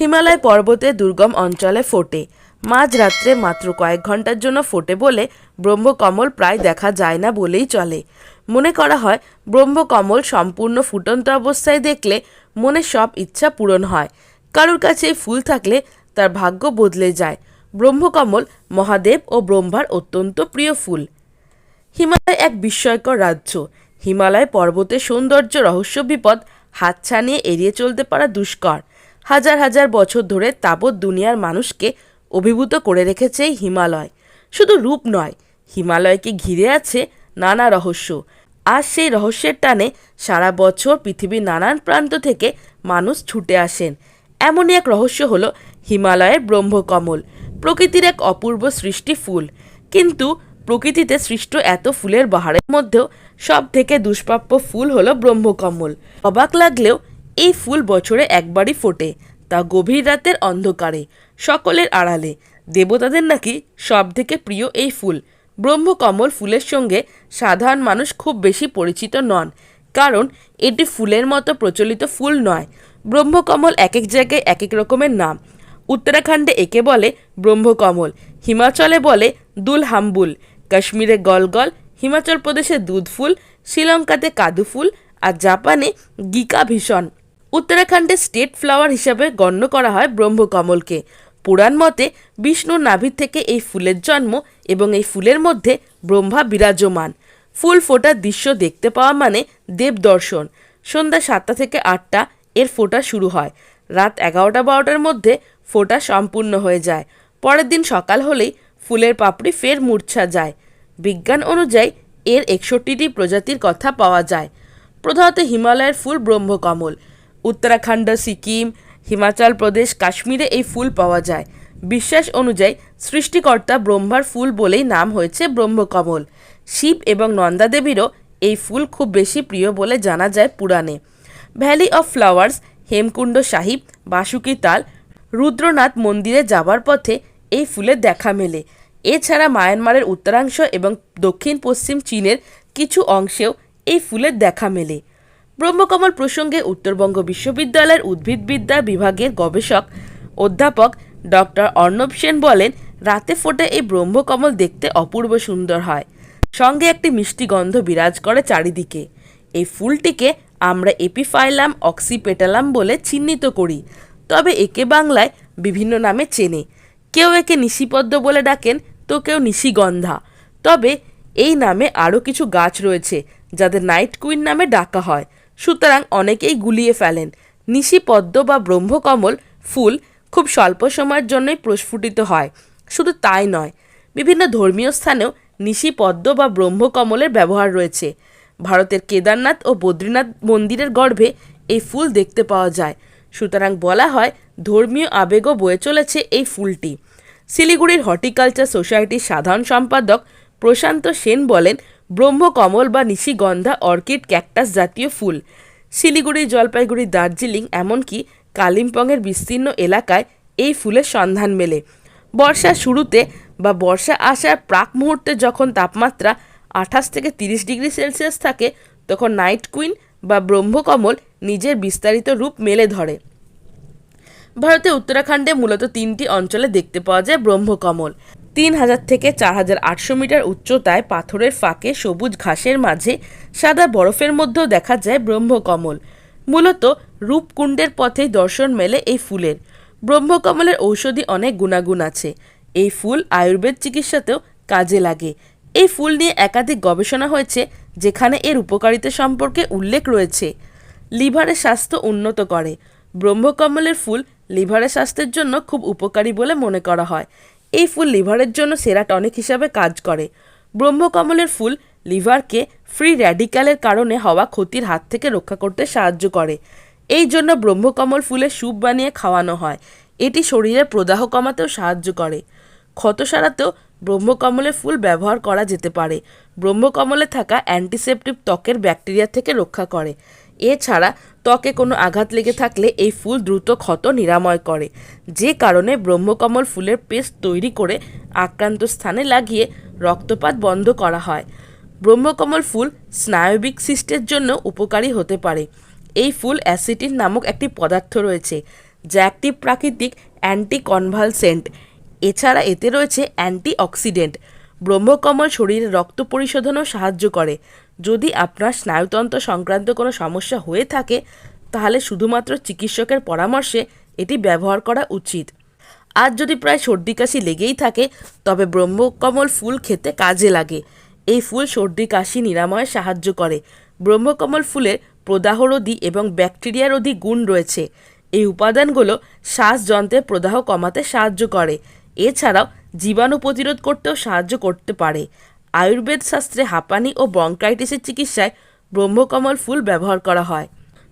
হিমালয় পর্বতে দুর্গম অঞ্চলে ফোটে। মাঝরাত্রে মাত্র কয়েক ঘণ্টার জন্য ফোটে বলে ব্রহ্মকমল প্রায় দেখা যায় না বলেই চলে। মনে করা হয়, ব্রহ্মকমল সম্পূর্ণ ফুটন্ত অবস্থায় দেখলে মনে সব ইচ্ছা পূরণ হয়। কারোর কাছে ফুল থাকলে তার ভাগ্য বদলে যায়। ব্রহ্মকমল মহাদেব ও ব্রহ্মার অত্যন্ত প্রিয় ফুল। হিমালয় এক বিস্ময়কর রাজ্য। হিমালয় পর্বতের সৌন্দর্য রহস্য বিপদ হাত ছানিয়ে এড়িয়ে চলতে পারা দুষ্কর। হাজার হাজার বছর ধরে তাবৎ দুনিয়ার মানুষকে অভিভূত করে রেখেছে এই হিমালয়। শুধু রূপ নয়, হিমালয়কে ঘিরে আছে নানা রহস্য। আর সেই রহস্যের টানে সারা বছর পৃথিবীর নানান প্রান্ত থেকে মানুষ ছুটে আসেন। এমনই এক রহস্য হলো হিমালয়ের ব্রহ্মকমল, প্রকৃতির এক অপূর্ব সৃষ্টি ফুল। কিন্তু প্রকৃতিতে সৃষ্ট এত ফুলের বাহারের মধ্যেও সব থেকে দুষ্প্রাপ্য ফুল হলো ব্রহ্মকমল। অবাক লাগলেও এই ফুল বছরে একবারই ফোটে, তা গভীর রাতের অন্ধকারে, সকলের আড়ালে। দেবতাদের নাকি সব থেকে প্রিয় এই ফুল। ব্রহ্মকমল ফুলের সঙ্গে সাধারণ মানুষ খুব বেশি পরিচিত নন, কারণ এটি ফুলের মতো প্রচলিত ফুল নয়। ব্রহ্মকমল এক এক জায়গায় এক এক রকমের নাম। উত্তরাখণ্ডে একে বলে ব্রহ্মকমল, হিমাচলে বলে দুল হাম্বুল কাশ্মীরে গলগল, হিমাচল প্রদেশে দুধ ফুল শ্রীলঙ্কাতে কাদু ফুল আর জাপানে গিকা ভীষণ উত্তরাখণ্ডে স্টেট ফ্লাওয়ার হিসাবে গণ্য করা হয় ব্রহ্মকমলকে। পুরাণ মতে বিষ্ণুর নাভির থেকে এই ফুলের জন্ম এবং এই ফুলের মধ্যে ব্রহ্মা বিরাজমান। ফুল ফোটার দৃশ্য দেখতে পাওয়া মানে দেব দর্শন। সন্ধ্যা সাতটা থেকে আটটা এর ফোটা শুরু হয়। রাত এগারোটা বারোটার মধ্যে ফোটা সম্পূর্ণ হয়ে যায়। পরের দিন সকাল হলেই ফুলের পাপড়ি ফের মূর্ছা যায়। বিজ্ঞান অনুযায়ী এর একষট্টিটি প্রজাতির কথা পাওয়া যায়। প্রধানত হিমালয়ের ফুল ব্রহ্মকমল। উত্তরাখণ্ড, সিকিম, হিমাচল প্রদেশ, কাশ্মীরে এই ফুল পাওয়া যায়। বিশ্বাস অনুযায়ী সৃষ্টিকর্তা ব্রহ্মার ফুল বলেই নাম হয়েছে ব্রহ্মকমল। শিব এবং নন্দাদেবীরও এই ফুল খুব বেশি প্রিয় বলে জানা যায় পুরাণে। Valley of flowers, Hemkund Sahib Vasuki Tal, Rudranath মন্দিরে যাবার পথে এই ফুলের দেখা মেলে। এছাড়া মায়ানমারের উত্তরাংশ এবং দক্ষিণ পশ্চিম চীনের কিছু অংশেও এই ফুলের দেখা মেলে। ব্রহ্মকমল প্রসঙ্গে উত্তরবঙ্গ বিশ্ববিদ্যালয়ের উদ্ভিদবিদ্যা বিভাগের গবেষক অধ্যাপক ডক্টর অর্ণব সেন বলেন, রাতে ফোটে এই ব্রহ্মকমল দেখতে অপূর্ব সুন্দর হয়। সঙ্গে একটি মিষ্টি গন্ধ বিরাজ করে চারিদিকে। এই ফুলটিকে আমরা এপিফাইলাম, অক্সিপেটালাম বলে চিহ্নিত করি। তবে একে বাংলায় বিভিন্ন নামে চেনে। কেউ একে নিশিপদ্ম বলে ডাকেন, তো কেউ নিশিগন্ধা। তবে এই নামে আরও কিছু গাছ রয়েছে, যাদের নাইট কুইন নামে ডাকা হয়। সুতরাং অনেকেই গুলিয়ে ফেলেন। নিশিপদ্ম বা ব্রহ্মকমল ফুল খুব স্বল্প সময়ের জন্যই প্রস্ফুটিত হয়। শুধু তাই নয়, বিভিন্ন ধর্মীয় স্থানেও নিশিপদ্ম বা ব্রহ্মকমলের ব্যবহার রয়েছে। ভারতের কেদারনাথ ও বদ্রীনাথ মন্দিরের গর্ভে এই ফুল দেখতে পাওয়া যায়। সুতরাং বলা হয় ধর্মীয় আবেগও বয়ে চলেছে এই ফুলটি। শিলিগুড়ির হর্টিকালচার সোসাইটির সাধারণ সম্পাদক প্রশান্ত সেন বলেন ব্রহ্মকমল বা নিশিগন্ধা অর্কিড, ক্যাকটাস জাতীয় ফুল। শিলিগুড়ি, জলপাইগুড়ি, দার্জিলিং এমনকি কালিম্পংয়ের বিস্তীর্ণ এলাকায় এই ফুলের সন্ধান মেলে। বর্ষার শুরুতে বা বর্ষা আসার প্রাক মুহূর্তে যখন তাপমাত্রা আঠাশ থেকে তিরিশ ডিগ্রি সেলসিয়াস থাকে, তখন নাইট কুইন বা ব্রহ্মকমল নিজের বিস্তারিত রূপ মেলে ধরে। ভারতের উত্তরাখণ্ডে মূলত তিনটি অঞ্চলে দেখতে পাওয়া যায় ব্রহ্মকমল তিন হাজার থেকে চার হাজার আটশো মিটার উচ্চতায় পাথরের ফাঁকে সবুজ ঘাসের মাঝে সাদা বরফের মধ্যেও দেখা যায় ব্রহ্মকমল। মূলত রূপকুণ্ডের পথেই দর্শন মেলে এই ফুলের। ব্রহ্মকমলের ঔষধি অনেক গুণাগুণ আছে। এই ফুল আয়ুর্বেদ চিকিৎসাতেও কাজে লাগে। এই ফুল নিয়ে একাধিক গবেষণা হয়েছে, যেখানে এর উপকারিতা সম্পর্কে উল্লেখ রয়েছে। লিভারের স্বাস্থ্য উন্নত করে। ব্রহ্মকমলের ফুল লিভারের স্বাস্থ্যের জন্য খুব উপকারী বলে মনে করা হয়। এই ফুল লিভারের জন্য সেরা সেরাটনিক হিসাবে কাজ করে। ব্রহ্মকমলের ফুল লিভারকে ফ্রি র্যাডিক্যালের কারণে হওয়া ক্ষতির হাত থেকে রক্ষা করতে সাহায্য করে। এই জন্য ব্রহ্মকমল ফুলের স্যুপ বানিয়ে খাওয়ানো হয়। এটি শরীরের প্রদাহ কমাতেও সাহায্য করে। ক্ষত সারাতেও ব্রহ্মকমলের ফুল ব্যবহার করা যেতে পারে। ব্রহ্মকমলে থাকা অ্যান্টিসেপটিভ ত্বকের ব্যাকটেরিয়া থেকে রক্ষা করে। এছাড়া ত্বকে কোনো আঘাত লেগে থাকলে এই ফুল দ্রুত ক্ষত নিরাময় করে। যে কারণে ব্রহ্মকমল ফুলের পেস্ট তৈরি করে আক্রান্ত স্থানে লাগিয়ে রক্তপাত বন্ধ করা হয়। ব্রহ্মকমল ফুল স্নায়বিক সিস্টের জন্য উপকারী হতে পারে। এই ফুল অ্যাসিটিন নামক একটি পদার্থ রয়েছে, যা একটি প্রাকৃতিক অ্যান্টি কনভালসেন্ট এছাড়া এতে রয়েছে অ্যান্টি অক্সিডেন্ট ব্রহ্মকমল শরীরে রক্ত পরিশোধনেও সাহায্য করে। যদি আপনার স্নায়ুতন্ত্র সংক্রান্ত কোনো সমস্যা হয়ে থাকে, তাহলে শুধুমাত্র চিকিৎসকের পরামর্শে এটি ব্যবহার করা উচিত। আর যদি প্রায় সর্দি কাশি লেগেই থাকে, তবে ব্রহ্মকমল ফুল খেতে কাজে লাগে। এই ফুল সর্দি কাশি নিরাময়ে সাহায্য করে। ব্রহ্মকমল ফুলের প্রদাহরোধী এবং ব্যাকটেরিয়ারোধী গুণ রয়েছে। এই উপাদানগুলো শ্বাসযন্ত্রের প্রদাহ কমাতে সাহায্য করে। এছাড়াও জীবাণু প্রতিরোধ করতেও সাহায্য করতে পারে। আয়ুর্বেদ শাস্ত্রে হাঁপানি ও ব্রঙ্কাইটিসের চিকিৎসায় ব্রহ্মকমল ফুল ব্যবহার করা হয়।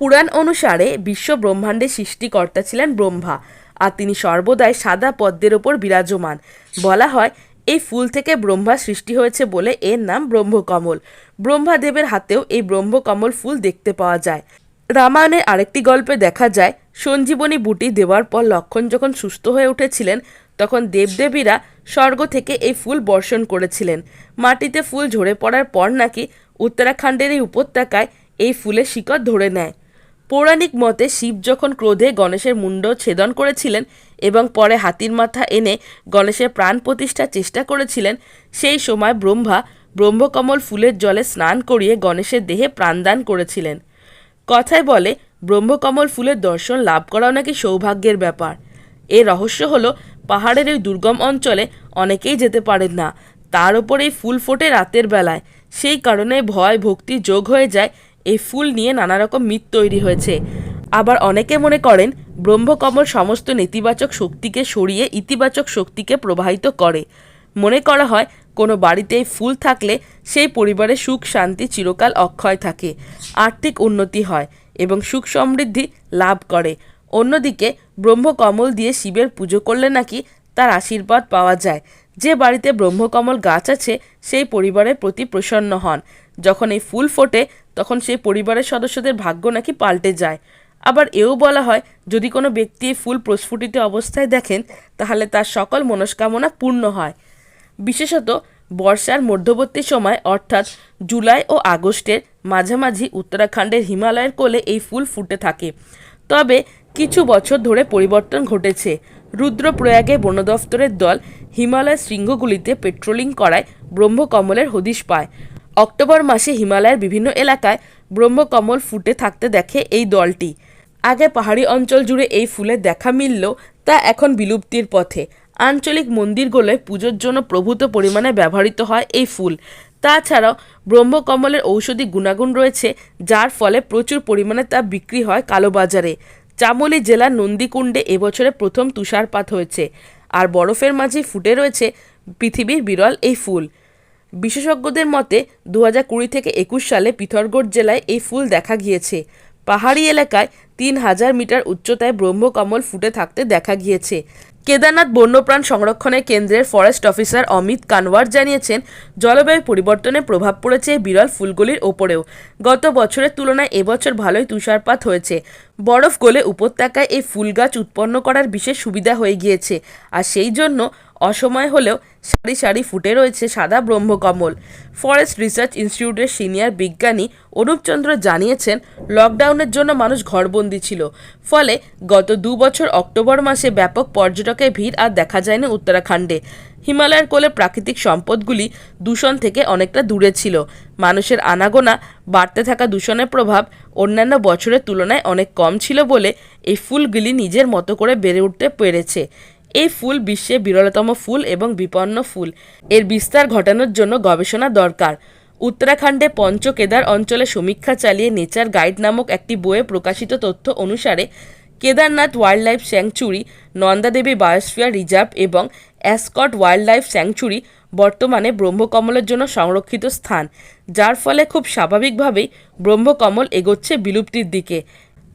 পুরাণ অনুসারে বিশ্ব ব্রহ্মাণ্ডের সৃষ্টিকর্তা ছিলেন ব্রহ্মা, আর তিনি সর্বদাই সাদা পদ্মের ওপর বিরাজমান। বলা হয়, এই ফুল থেকে ব্রহ্মা সৃষ্টি হয়েছে বলে এর নাম ব্রহ্মকমল। ব্রহ্মাদেবের হাতেও এই ব্রহ্মকমল ফুল দেখতে পাওয়া যায়। রামায়ণের আরেকটি গল্পে দেখা যায়, সঞ্জীবনী বুটি দেওয়ার পর লক্ষণ যখন সুস্থ হয়ে উঠেছিলেন, তখন দেবদেবীরা স্বর্গ থেকে এই ফুল বর্ষণ করেছিলেন। মাটিতে ফুল ঝরে পড়ার পর নাকি উত্তরাখণ্ডের এই উপত্যকায় এই ফুলের শিকড় ধরে নেয়। পৌরাণিক মতে শিব যখন ক্রোধে গণেশের মুন্ড ছেদন করেছিলেন এবং পরে হাতির মাথা এনে গণেশের প্রাণ প্রতিষ্ঠার চেষ্টা করেছিলেন, সেই সময় ব্রহ্মা ব্রহ্মকমল ফুলের জলে স্নান করিয়ে গণেশের দেহে প্রাণদান করেছিলেন। কথায় বলে, ব্রহ্মকমল ফুলের দর্শন লাভ করাও নাকি সৌভাগ্যের ব্যাপার। এর রহস্য হলো পাহাড়ের এই দুর্গম অঞ্চলে অনেকেই যেতে পারেন না। তার ওপর এই ফুল ফোটে রাতের বেলায়। সেই কারণে ভয়, ভক্তি যোগ হয়ে যায়। এই ফুল নিয়ে নানা রকম মিথ তৈরি হয়েছে। আবার অনেকে মনে করেন, ব্রহ্মকমল সমস্ত নেতিবাচক শক্তিকে সরিয়ে ইতিবাচক শক্তিকে প্রবাহিত করে। মনে করা হয়, কোনো বাড়িতে ফুল থাকলে সেই পরিবারে সুখ, শান্তি, চিরকাল অক্ষয় থাকে, আর্থিক উন্নতি হয় এবং সুখ সমৃদ্ধি লাভ করে। অন্যদিকে ব্রহ্মকমল দিয়ে শিবের পুজো করলে নাকি তার আশীর্বাদ পাওয়া যায়। যে বাড়িতে ব্রহ্মকমল গাছ আছে, সেই পরিবারের প্রতি প্রসন্ন হন। যখন এই ফুল ফোটে, তখন সেই পরিবারের সদস্যদের ভাগ্য নাকি পাল্টে যায়। আবার এও বলা হয়, যদি কোনো ব্যক্তি ফুল প্রস্ফুটিত অবস্থায় দেখেন, তাহলে তার সকল মনস্কামনা পূর্ণ হয়। বিশেষত বর্ষার মধ্যবর্তী সময়, অর্থাৎ জুলাই ও আগস্টের মাঝামাঝি উত্তরাখণ্ডের হিমালয়ের কোলে এই ফুল ফুটে থাকে। তবে কিছু বছর ধরে পরিবর্তন ঘটেছে। রুদ্রপ্রয়াগে বন দফতরের দল হিমালয়ের শৃঙ্গগুলিতে পেট্রোলিং করায় ব্রহ্মকমলের হদিশ পায়। অক্টোবর মাসে হিমালয়ের বিভিন্ন এলাকায় ব্রহ্মকমল ফুটে থাকতে দেখে এই দলটি। আগে পাহাড়ি অঞ্চল জুড়ে এই ফুলের দেখা মিললেও তা এখন বিলুপ্তির পথে। আঞ্চলিক মন্দিরগুলোয় পুজোর জন্য প্রভূত পরিমাণে ব্যবহৃত হয় এই ফুল। তাছাড়াও ব্রহ্মকমলের ঔষধি গুণাগুণ রয়েছে, যার ফলে প্রচুর পরিমাণে তা বিক্রি হয় কালোবাজারে। চামোলি জেলার নন্দীকুণ্ডে এবছরে প্রথম তুষারপাত হয়েছে। আর বরফের মাঝে ফুটে রয়েছে পৃথিবীর বিরল এই ফুল। বিশেষজ্ঞদের মতে দু কুড়ি থেকে একুশ সালে পিথরগড় জেলায় এই ফুল দেখা গিয়েছে। পাহাড়ি এলাকায় তিন হাজার মিটার উচ্চতায় ব্রহ্মকমল ফুটে থাকতে দেখা গিয়েছে। কেদারনাথ বন্যপ্রাণ সংরক্ষণের কেন্দ্রের ফরেস্ট অফিসার অমিত কানওয়ার জানিয়েছেন, জলবায়ু পরিবর্তনের প্রভাব পড়েছে বিরল ফুলগুলির ওপরেও। গত বছরের তুলনায় এবছর ভালোই তুষারপাত হয়েছে। বরফ গলে উপত্যকায় এই ফুল গাছ উৎপন্ন করার বিশেষ সুবিধা হয়ে গিয়েছে। আর সেই জন্য অসময় হলেও সারি সারি ফুটে রয়েছে সাদা ব্রহ্মকমল। ফরেস্ট রিসার্চ ইনস্টিটিউটের সিনিয়র বিজ্ঞানী অনুপচন্দ্র জানিয়েছেন, লকডাউনের জন্য মানুষ ঘরবন্দি ছিল। ফলে গত দু বছর অক্টোবর মাসে ব্যাপক পর্যটকের ভিড় আর দেখা যায়নি উত্তরাখণ্ডে। হিমালয়ের কোলে প্রাকৃতিক সম্পদগুলি দূষণ থেকে অনেকটা দূরে ছিল। মানুষের আনাগোনা, বাড়তে থাকা দূষণের প্রভাব অন্যান্য বছরের তুলনায় অনেক কম ছিল বলে এই ফুলগুলি নিজের মতো করে বেড়ে উঠতে পেরেছে। এই ফুল বিশ্বে বিরলতম ফুল এবং বিপন্ন ফুল। এর বিস্তার ঘটানোর জন্য গবেষণা দরকার। উত্তরাখণ্ডে পঞ্চকেদার অঞ্চলে সমীক্ষা চালিয়ে নেচার গাইড নামক একটি বইয়ে প্রকাশিত তথ্য অনুসারে, Kedarnath wildlife sanctuary, Nanda Devi biosphere reserve এবং অ্যাসকট ওয়াইল্ড লাইফ স্যাংচুরি বর্তমানে ব্রহ্মকমলের জন্য সংরক্ষিত স্থান, যার ফলে খুব স্বাভাবিকভাবেই ব্রহ্মকমল এগোচ্ছে বিলুপ্তির দিকে।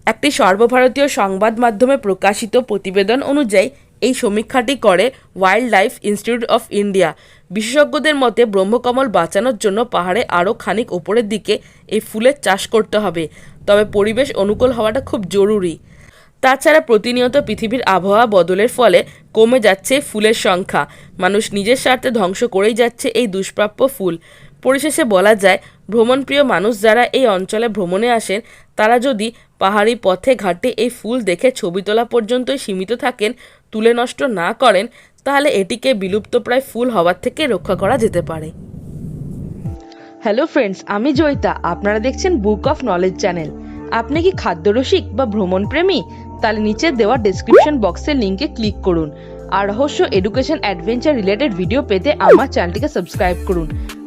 একটি সর্বভারতীয় সংবাদ মাধ্যমে প্রকাশিত প্রতিবেদন অনুযায়ী এই সমীক্ষাটি করে wildlife institute of India বিশেষজ্ঞদের মতে, ব্রহ্মকমল বাঁচানোর জন্য পাহাড়ে আরও খানিক ওপরের দিকে এই ফুলের চাষ করতে হবে, তবে পরিবেশ অনুকূল হওয়াটা খুব জরুরি। তাছাড়া প্রতিনিয়ত পৃথিবীর আবহাওয়া বদলের ফলে কমে যাচ্ছে ফুলের সংখ্যা। মানুষ নিজের স্বার্থে ধ্বংস করেই যাচ্ছে এই দুষ্প্রাপ্য ফুল। পরিশেষে বলা যায় ভ্রমণপ্রিয় মানুষ যারা এই অঞ্চলে ভ্রমণে আসেন, তারা যদি পাহাড়ি পথে ঘাটে এই ফুল দেখে ছবি তোলা পর্যন্তই সীমিত থাকেন, তুলে নষ্ট না করেন, তাহলে এটিকে বিলুপ্তপ্রায় ফুল হওয়ার থেকে রক্ষা করা যেতে পারে। হ্যালো ফ্রেন্ডস আমি জয়িতা। আপনারা দেখছেন বুক অফ নলেজ চ্যানেল আপনি কি খাদ্যরসিক বা ভ্রমণপ্রেমী? তাহলে নিচে দেওয়া ডেসক্রিপশন বক্সের লিঙ্কে ক্লিক করুন। আর রহস্য এডুকেশন অ্যাডভেঞ্চার রিলেটেড ভিডিও পেতে আমার চ্যানেলটিকে সাবস্ক্রাইব করুন।